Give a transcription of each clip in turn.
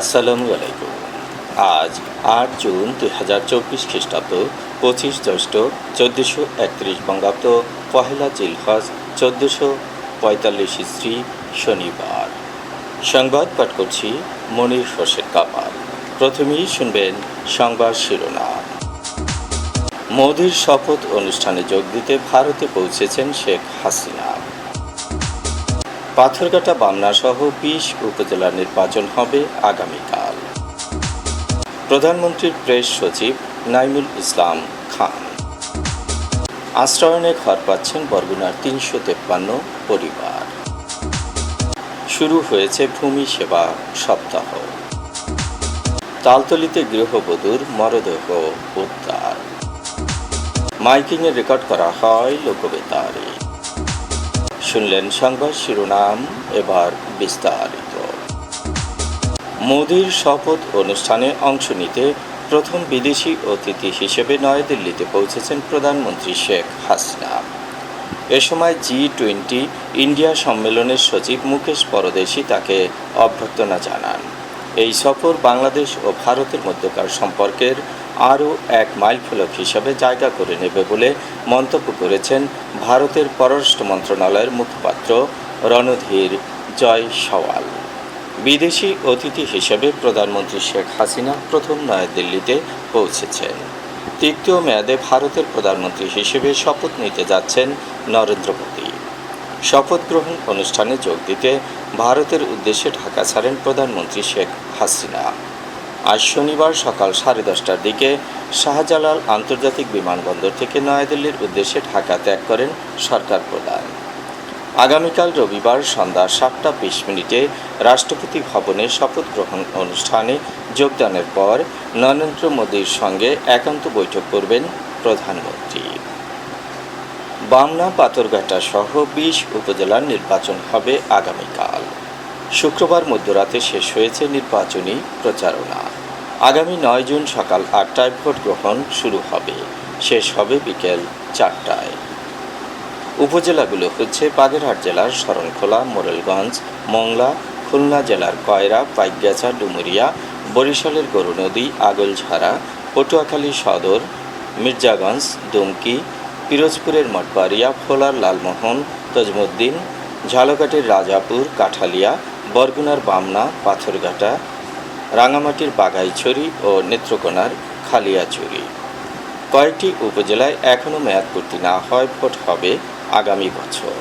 আসসালামু আলাইকুম। আজ আট জুন দুই হাজার চব্বিশ খ্রিস্টাব্দ, পঁচিশ জ্যৈষ্ঠ চোদ্দোশো একত্রিশ বঙ্গাব্দ, পহেলা জিলহজ চোদ্দোশো পঁয়তাল্লিশ ইস্ত্রি শনিবার। সংবাদ পাঠ করছি মনির হোসেন কাপাল প্রথমেই শুনবেন সংবাদ শিরোনাম। মোদির শপথ অনুষ্ঠানে যোগ দিতে ভারতে পৌঁছেছেন শেখ হাসিনা। পাথরঘাটা বামনা সহ বিশ উপজেলা নির্বাচন হবে আগামীকাল। প্রধানমন্ত্রীর প্রেস সচিব নাইমুল ইসলাম খান। আশ্রয়নে ঘর পাচ্ছেন বরগুনার তিনশো তেপ্পান্ন পরিবার। শুরু হয়েছে ভূমি সেবা সপ্তাহ। তালতলিতে গৃহবধূর মরদেহ উদ্ধার। মাইকিংয়ে রেকর্ড করা হয় লোকবেতারে। শুনলেন সংবাদ শিরোনাম, এবার বিস্তারিত। মোদির শপথ অনুষ্ঠানে অংশ নিতে প্রথম বিদেশি অতিথি হিসেবে নয়াদিল্লিতে পৌঁছেছেন প্রধানমন্ত্রী শেখ হাসিনা। এ সময় জি টোয়েন্টি ইন্ডিয়া সম্মেলনের সচিব মুকেশ পরদেশি তাকে অভ্যর্থনা জানান। এই সফর বাংলাদেশ ও ভারতের মধ্যকার সম্পর্কের আরও এক মাইলফলক হিসাবে জায়গা করে নেবে বলে মন্তব্য করেছেন ভারতের পররাষ্ট্র মন্ত্রণালয়ের মুখপাত্র রণধীর জয় সওয়াল বিদেশি অতিথি হিসেবে প্রধানমন্ত্রী শেখ হাসিনা প্রথম নয়াদিল্লিতে পৌঁছেছেন। তৃতীয় মেয়াদে ভারতের প্রধানমন্ত্রী হিসেবে শপথ নিতে যাচ্ছেন নরেন্দ্র মোদী। শপথ গ্রহণ অনুষ্ঠানে যোগ দিতে ভারতের উদ্দেশ্যে ঢাকা ছাড়েন প্রধানমন্ত্রী শেখ হাসিনা। আজ শনিবার সকাল সাড়ে দশটার দিকে শাহজালাল আন্তর্জাতিক বিমানবন্দর থেকে নয়াদিল্লির উদ্দেশ্যে ঢাকা ত্যাগ করেন সরকার প্রধান। আগামীকাল রবিবার সন্ধ্যা সাতটা বিশ মিনিটে রাষ্ট্রপতি ভবনে শপথ গ্রহণ অনুষ্ঠানে যোগদানের পর নরেন্দ্র মোদীর সঙ্গে একান্ত বৈঠক করবেন প্রধানমন্ত্রী। বামনা পাথরঘাটা সহ বিশ উপজেলার নির্বাচন হবে আগামীকাল। শুক্রবার মধ্যরাতে শেষ হয়েছে নির্বাচনী প্রচারণা। আগামী নয় জুন সকাল আটটায় ভোট গ্রহণ শুরু হবে। শেষ হবে বিকেল চারটায়। উপজেলাগুলো হচ্ছে বাগেরহাট জেলার শরণখোলা, মোরেলগঞ্জ, মংলা, খুলনা জেলার কয়রা, পাইকগাছা, ডুমুরিয়া, বরিশালের গরুনদী আগলঝাড়া, পটুয়াখালী সদর, মির্জাগঞ্জ, দুমকি, পিরোজপুরের মঠবাড়িয়া, ফোলার লালমোহন, তজমুদ্দিন, ঝালকাঠির রাজাপুর, কাঠালিয়া, বরগুনার বামনা, পাথরঘাটা রাঙামাটির বাঘাইছড়ি ও নেত্রকোনার খালিয়াছড়ি। কয়েকটি উপজেলায় এখনও মেয়াদপূর্তি না হয়, ভোট হবে আগামী বছর।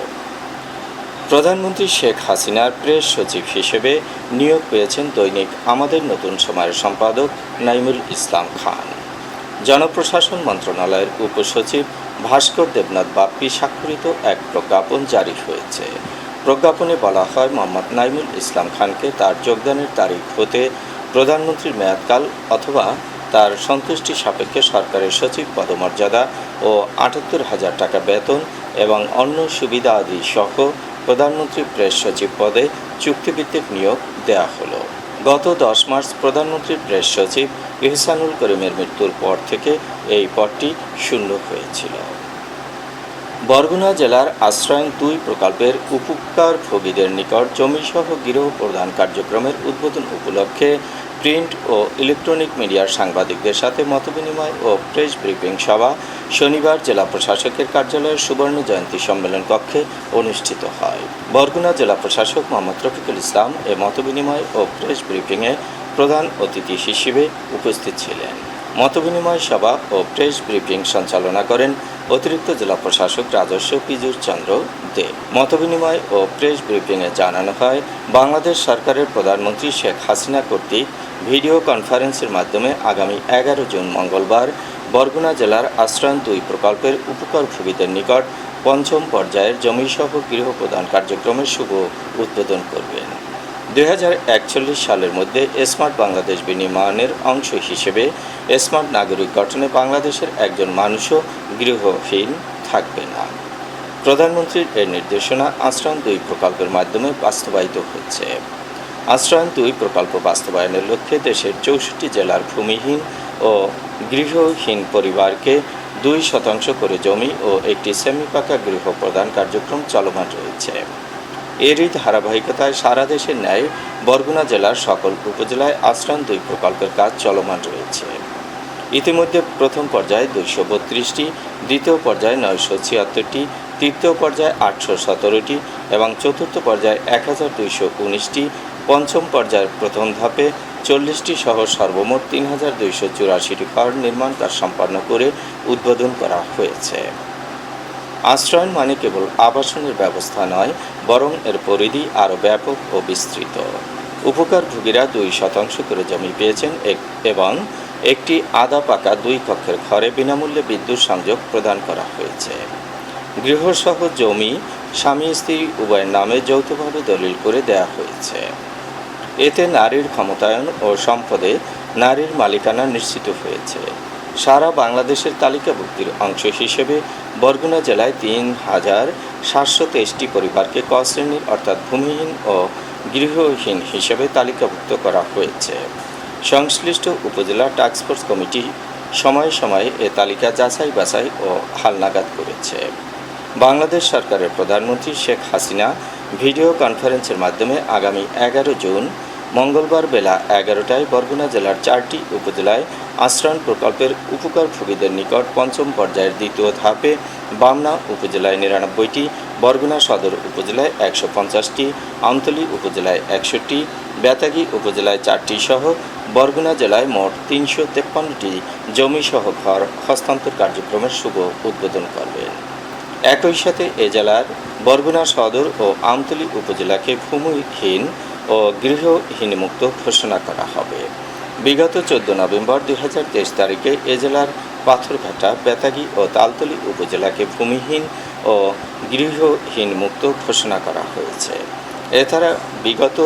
প্রধানমন্ত্রী শেখ হাসিনার প্রেস সচিব হিসেবে নিয়োগ পেয়েছেন দৈনিক আমাদের নতুন সময়ের সম্পাদক নাইমুল ইসলাম খান। জনপ্রশাসন মন্ত্রণালয়ের উপসচিব ভাস্কর দেবনাথ বাপ্পি স্বাক্ষরিত এক প্রজ্ঞাপন জারি হয়েছে। প্রজ্ঞাপনে বলা হয়, মোহাম্মদ নাইমুল ইসলাম খানকে তার যোগদানের তারিখ হতে প্রধানমন্ত্রীর মেয়াদকাল অথবা তার সন্তুষ্টি সাপেক্ষে সরকারের সচিব পদমর্যাদা ও আটাত্তর হাজার টাকা বেতন এবং অন্য সুবিধা আদি সহ প্রধানমন্ত্রী প্রেস সচিব পদে চুক্তিভিত্তিক নিয়োগ দেওয়া হলো। গত দশ মার্চ প্রধানমন্ত্রীর প্রেস সচিব ইহসানুল করিমের মৃত্যুর পর থেকে এই পদটি শূন্য হয়েছিল। বরগুনা জেলার আশ্রয়ন দুই প্রকল্পের উপকার ভোগীদের নিকট জমিসহ গৃহ প্রদান কার্যক্রমের উদ্বোধন উপলক্ষে প্রিন্ট ও ইলেকট্রনিক মিডিয়ার সাংবাদিকদের সাথে মতবিনিময় ও প্রেস ব্রিফিং সভা শনিবার জেলা প্রশাসকের কার্যালয়ের সুবর্ণ জয়ন্তী সম্মেলন কক্ষে অনুষ্ঠিত হয়। বরগুনা জেলা প্রশাসক মোহাম্মদ রফিকুল ইসলাম এ মতবিনিময় ও প্রেস ব্রিফিংয়ে প্রধান অতিথি হিসেবে উপস্থিত ছিলেন। মতবিনিময় সভা ও প্রেস ব্রিফিং সঞ্চালনা করেন অতিরিক্ত জেলা প্রশাসক রাজস্ব পিজুর চন্দ্র দে। মতবিনিময় ও প্রেস ব্রিফিংয়ে জানানো হয়, বাংলাদেশ সরকারের প্রধানমন্ত্রী শেখ হাসিনা কর্তৃক ভিডিও কনফারেন্সের মাধ্যমে আগামী এগারো জুন মঙ্গলবার বরগুনা জেলার আশ্রয়ন দুই প্রকল্পের উপকারভোগীদের নিকট পঞ্চম পর্যায়ের জমিসহ গৃহ প্রদান কার্যক্রমের শুভ উদ্বোধন করবেন। দুই হাজার একচল্লিশ সালের মধ্যে স্মার্ট বাংলাদেশ বিনির্মাণের অংশ হিসেবে স্মার্ট নাগরিক গঠনে বাংলাদেশের একজন মানুষও গৃহহীন থাকবে না। প্রধানমন্ত্রীর এর নির্দেশনা আশ্রয়ণ দুই প্রকল্পের মাধ্যমে বাস্তবায়িত হচ্ছে। আশ্রয়ণ দুই প্রকল্প বাস্তবায়নের লক্ষ্যে দেশের চৌষট্টি জেলার ভূমিহীন ও গৃহহীন পরিবারকে দুই শতাংশ করে জমি ও একটি সেমি পাকা গৃহ প্রদান কার্যক্রম চলমান রয়েছে। এরই ধারাবাহিকতায় সারা দেশের ন্যায় বরগুনা জেলার সকল উপজেলায় আশ্রয়ণ দুই প্রকল্পের কাজ চলমান রয়েছে। ইতিমধ্যে প্রথম পর্যায়ে দুইশো বত্রিশটি, দ্বিতীয় পর্যায়ে নয়শো ছিয়াত্তরটি, তৃতীয় পর্যায়ে আটশো সতেরোটি এবং চতুর্থ পর্যায়ে এক হাজার দুইশো উনিশটি, পঞ্চম পর্যায়ের প্রথম ধাপে চল্লিশটি সহ সর্বমোট তিন হাজার দুইশো চুরাশিটি ঘর নির্মাণ কাজ সম্পন্ন করে উদ্বোধন করা হয়েছে। আশ্রয়ণ মানে কেবল আবাসনের ব্যবস্থা নয়, বরং এর পরিধি আরও ব্যাপক ও বিস্তৃত। উপকারভোগীরা দুই শতাংশ করে জমি পেয়েছেন এবং একটি আদা পাকা দুই কক্ষের ঘরে বিনামূল্যে বিদ্যুৎ সংযোগ প্রদান করা হয়েছে। গৃহসহ জমি স্বামী স্ত্রী উভয়ের নামে যৌথভাবে দলিল করে দেয়া হয়েছে। এতে নারীর ক্ষমতায়ন ও সম্পদে নারীর মালিকানা নিশ্চিত হয়েছে। সারা বাংলাদেশের তালিকাভুক্তির অংশ হিসেবে বরগুনা জেলায় তিন হাজার সাতশো তেইশটি পরিবারকে ক শ্রেণির অর্থাৎ ভূমিহীন ও গৃহহীন হিসেবে তালিকাভুক্ত করা হয়েছে। সংশ্লিষ্ট উপজেলা টাস্কফোর্স কমিটি সময়ে সময়ে এ তালিকা যাচাই বাছাই ও হালনাগাদ করেছে। বাংলাদেশ সরকারের প্রধানমন্ত্রী শেখ হাসিনা ভিডিও কনফারেন্সের মাধ্যমে আগামী এগারো জুন মঙ্গলবার বেলা এগারোটায় বরগুনা জেলার চারটি উপজেলায় আশ্রয়ণ প্রকল্পের উপকারভোগীদের নিকট পঞ্চম পর্যায়ের দ্বিতীয় ধাপে বামনা উপজেলায় নিরানব্বইটি, বরগুনা সদর উপজেলায় একশো পঞ্চাশটি, আমতলী উপজেলায় একষট্টি, বেতাগী উপজেলায় চারটি সহ বরগুনা জেলায় মোট তিনশো তেপ্পান্নটি জমিসহ ঘর হস্তান্তর কার্যক্রমের শুভ উদ্বোধন করবেন একই সাথে এ জেলার বরগুনা সদর ও আমতলী উপজেলাকে ভূমিহীন ও গৃহহীন মুক্ত ঘোষণা করা হবে। বিগত চোদ্দ নভেম্বর দুই হাজার তেইশ তারিখে এ জেলার পাথরঘাটা, বেতাগি ও তালতলি উপজেলাকে ভূমিহীন ও গৃহহীন মুক্ত ঘোষণা করা হয়েছে। এছাড়া বিগত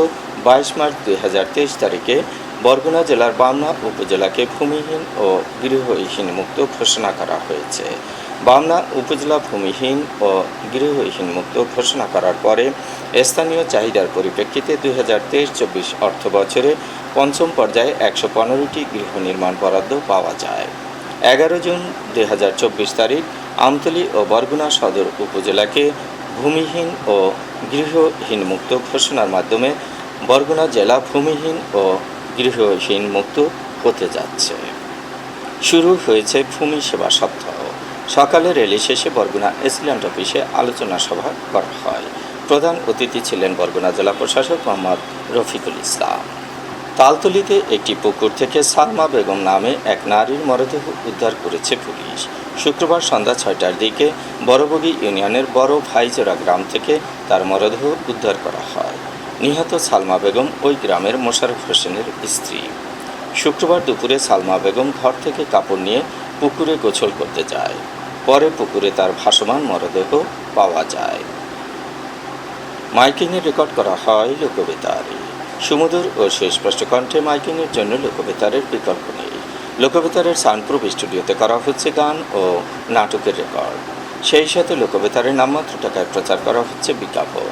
বাইশ মার্চ দুই হাজার তেইশ তারিখে বরগুনা জেলার বামনা উপজেলাকে ভূমিহীন ও গৃহহীন মুক্ত ঘোষণা করা হয়েছে। বামনা উপজেলা ভূমিহীন ও গৃহহীন মুক্ত ঘোষণা করার পরে স্থানীয় চাহিদার পরিপ্রেক্ষিতে দুই হাজার তেইশ চব্বিশ অর্থ বছরে পঞ্চম পর্যায়ে একশো পনেরোটি গৃহ নির্মাণ বরাদ্দ পাওয়া যায়। এগারো জুন দুই হাজার চব্বিশ তারিখ আমতলী ও বরগুনা সদর উপজেলাকে ভূমিহীন ও গৃহহীন মুক্ত ঘোষণার মাধ্যমে বরগুনা জেলা ভূমিহীন ও গৃহহীন মুক্ত হতে যাচ্ছে। শুরু হয়েছে ভূমি সেবা সপ্তাহ। সকালে র্যালি শেষে বরগুনা এসিল্যান্ড অফিসে আলোচনা সভা করা হয়। প্রধান অতিথি ছিলেন বরগুনা জেলা প্রশাসক মোহাম্মদ রফিকুল ইসলাম। তালতলিতে একটি পুকুর থেকে সালমা বেগম নামে এক নারীর মরদেহ উদ্ধার করেছে পুলিশ। শুক্রবার সন্ধ্যা ছয়টার দিকে বড়বগি ইউনিয়নের বড় ভাইজোড়া গ্রাম থেকে তার মরদেহ উদ্ধার করা হয়। নিহত সালমা বেগম ওই গ্রামের মোশারফ হোসেনের স্ত্রী। শুক্রবার দুপুরে সালমা বেগম ঘর থেকে কাপড় নিয়ে পুকুরে গোসল করতে যায়। পরে পুকুরে তার ভাসমান মরদেহ পাওয়া যায়। মাইকিংয়ে রেকর্ড করা হয় লোকবেতারে। সুমধুর ও সুস্পষ্ট কণ্ঠে মাইকিংয়ের জন্য লোকবেতারের বিকল্প নেই। লোকবেতারের সানপ্রুফ স্টুডিওতে করা হচ্ছে গান ও নাটকের রেকর্ড। সেই সাথে লোকবেতারের নামমাত্র টাকায় প্রচার করা হচ্ছে বিজ্ঞাপন।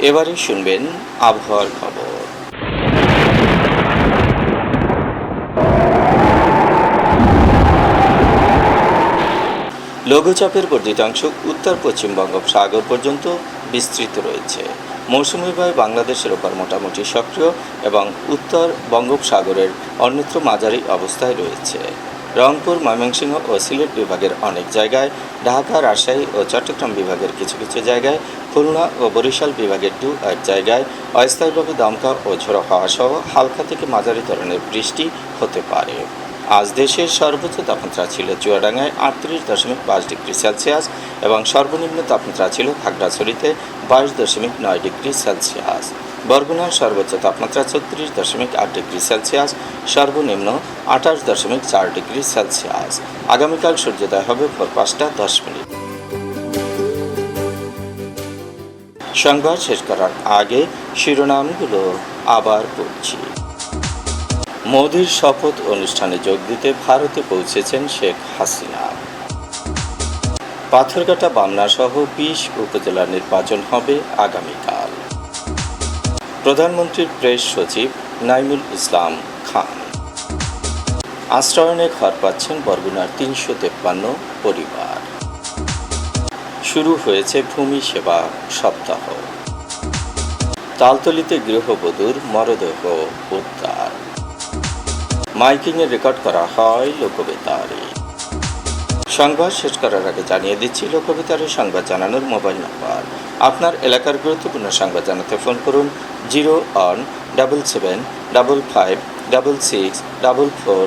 এবারে শুনবেন আবহাওয়ার খবর। লঘুচাপের বর্ধিতাংশ উত্তর পশ্চিম বঙ্গোপসাগর পর্যন্ত বিস্তৃত রয়েছে। মৌসুমী বায়ু বাংলাদেশের ওপর মোটামুটি সক্রিয় এবং উত্তর বঙ্গোপসাগরের অন্যত্র মাঝারি অবস্থায় রয়েছে। রংপুর, ময়মনসিংহ ও সিলেট বিভাগের অনেক জায়গায়, ঢাকা, রাজশাহী ও চট্টগ্রাম বিভাগের কিছু কিছু জায়গায় খুলনা ও বরিশাল বিভাগের দু এক জায়গায় অস্থায়ীভাবে দমকা ও ঝোড়ো হাওয়া সহ হালকা থেকে মাঝারি ধরনের বৃষ্টি হতে পারে। আজ দেশের সর্বোচ্চ তাপমাত্রা ছিল চুয়াডাঙ্গায় আটত্রিশ দশমিক পাঁচ ডিগ্রি সেলসিয়াস এবং সর্বনিম্ন তাপমাত্রা ছিল খাগড়াছড়িতে বাইশ দশমিক নয় ডিগ্রি সেলসিয়াস। বরগুনার সর্বোচ্চ তাপমাত্রা ছত্রিশ দশমিক আট ডিগ্রি সেলসিয়াস, সর্বনিম্ন আঠাশ দশমিক চার ডিগ্রি সেলসিয়াস। আগামীকাল সূর্যোদয় হবে ভোর পাঁচটা দশ মিনিট। সংবাদ শেষ করার আগে শিরোনামগুলো আবার পড়ছি। মোদির শপথ অনুষ্ঠানে যোগ দিতে ভারতে পৌঁছেছেন শেখ হাসিনা। পাথরঘাটা বামনা সহ বিশ উপজেলা নির্বাচন হবে আগামীকাল। প্রধানমন্ত্রীর প্রেস সচিব নাইমুল ইসলাম খান। আশ্রয়নে ঘর পাচ্ছেন বরগুনার তিনশো তেপ্পান্ন পরিবার। শুরু হয়েছে ভূমি সেবা সপ্তাহ। তালতলিতে গৃহবধূর মরদেহ উদ্ধার। মাইকিংয়ে রেকর্ড করা হয় লোকবেতারে। সংবাদ শেষ করার আগে জানিয়ে দিচ্ছি, লোকবেতারে সংবাদ জানানোর মোবাইল নাম্বার। আপনার এলাকার গুরুত্বপূর্ণ সংবাদ জানাতে ফোন করুন zero one double seven double five double six double four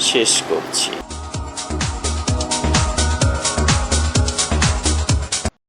শেষ করছি